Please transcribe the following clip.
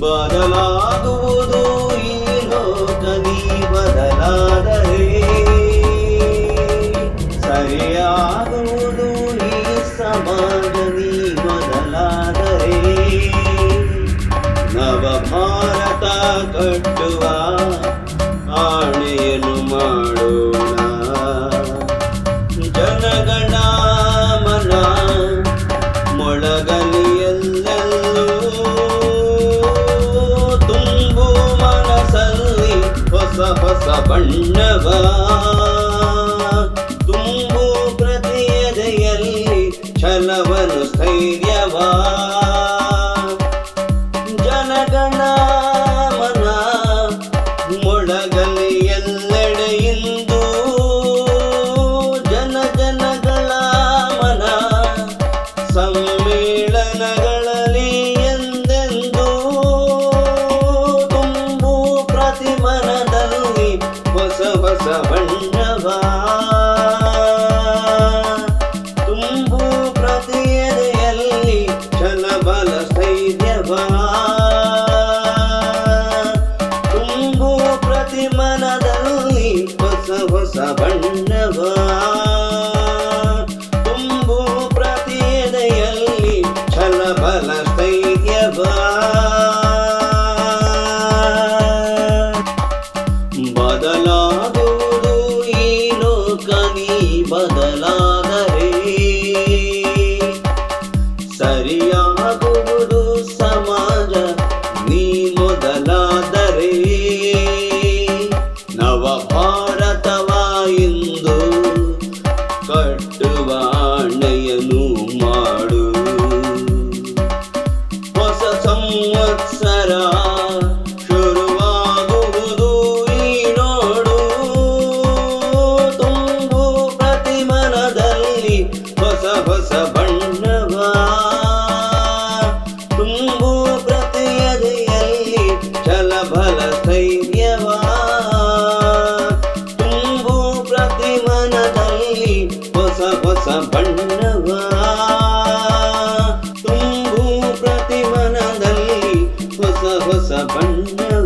ಬದಲಾಗುವುದು ಈ ಲೋಕ ನೀ ಬದಲಾದರೆ ಸರಿಯಾಗುವುದು ಕಟ್ಟುವ ಆಣೆಯನ್ನು ಮಾಡೋಣ. ಜನಗಣ ಮನ ಮೊಳಗಲಿಯಲ್ಲೆಲ್ಲೂ ತುಂಬು ಮನಸ್ಸಲ್ಲಿ ಹೊಸ ಹೊಸ ಬಣ್ಣವ. ತುಂಬು ಪ್ರತಿಯದೆಯಲ್ಲಿ ಛಲವನು ಸ್ಥೈರ್ಯವಾ. ತುಂಬು ಪ್ರತಿ ಮನದಲ್ಲಿ ಹೊಸ ಹೊಸ ಬಣ್ಣವ. ತುಂಬು ಪ್ರತಿ ಎದೆಯಲ್ಲಿ ಛಲ ಬಲ ಸ್ಥೈರ್ಯವ. ಬದಲಾದ வாழையனு ಬಣ್ಣ